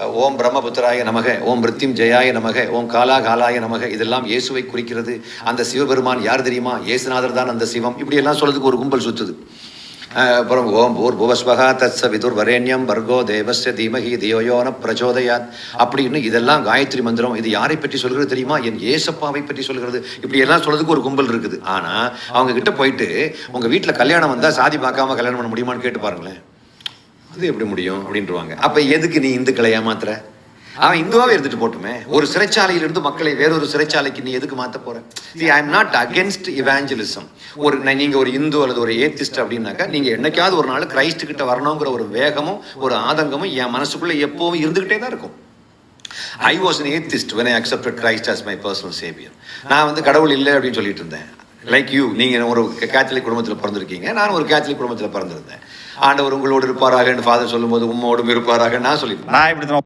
ஓம் பிரம்மபுத்திராய நமக ஓம் மிருத்யும் ஜெயாய நமக ஓம் காலா காலாய நமக. இதெல்லாம் இயேசுவை குறிக்கிறது. அந்த சிவபெருமான் யார் தெரியுமா? இயேசுநாதர் தான் அந்த சிவம். இப்படி எல்லாம் சொல்றதுக்கு ஒரு கும்பல் சுத்துது. அப்புறம் ஓம் பூர் புவஸ்வகா தத்ச விதுர் வரேண்யம் வர்கோ தேவஸ்ய தீமகி தியோயோன பிரச்சோதயாத். அப்படின்னு இதெல்லாம் காயத்ரி மந்திரம். இது யாரை பற்றி சொல்கிறது தெரியுமா? என் ஏசப்பாவை பற்றி சொல்கிறது. இப்படி எல்லாம் சொல்கிறதுக்கு ஒரு கும்பல் இருக்குது. ஆனால் அவங்க கிட்ட போயிட்டு உங்கள் வீட்டில் கல்யாணம் வந்தால் சாதி பார்க்காம கல்யாணம் பண்ண முடியுமான்னு கேட்டு பாருங்களேன். அது எப்படி முடியும் அப்படின்றவாங்க. அப்ப எதுக்கு நீ இந்துக்களை ஏமாத்துற? அவன் இந்துவாவே இருந்துட்டு போட்டுமே. ஒரு சிறைச்சாலையில இருந்து மக்களை வேறொரு சிறைச்சாலைக்கு நீ எதுக்கு மாத்த போற? I am not against evangelism ஒரு நீங்க ஒரு இந்து அல்லது ஒரு ஏத்திஸ்ட் அப்படின்னாக்கா நீங்க என்னைக்காவது ஒரு நாள் கிரைஸ்ட் கிட்ட வரணுங்கிற ஒரு வேகமும் ஒரு ஆதங்கமும் என் மனசுக்குள்ள எப்பவும் இருந்துகிட்டே தான் இருக்கும். I was an atheist when I accepted Christ as my personal நான் வந்து கடவுள் இல்லை அப்படின்னு சொல்லிட்டு இருந்தேன். லைக் யூ நீங்க ஒரு கேத்தலிக் குடும்பத்தில் பிறந்திருக்கீங்க. நான் ஒரு கேத்தலிக் குடும்பத்தில் பிறந்திருந்தேன். ஆண்டவர் உங்களோடு இருப்பாராக ஃபாதர் சொல்லும்போது உம்மோடும் இருப்பாராக நான் சொல்லி நான் இப்படி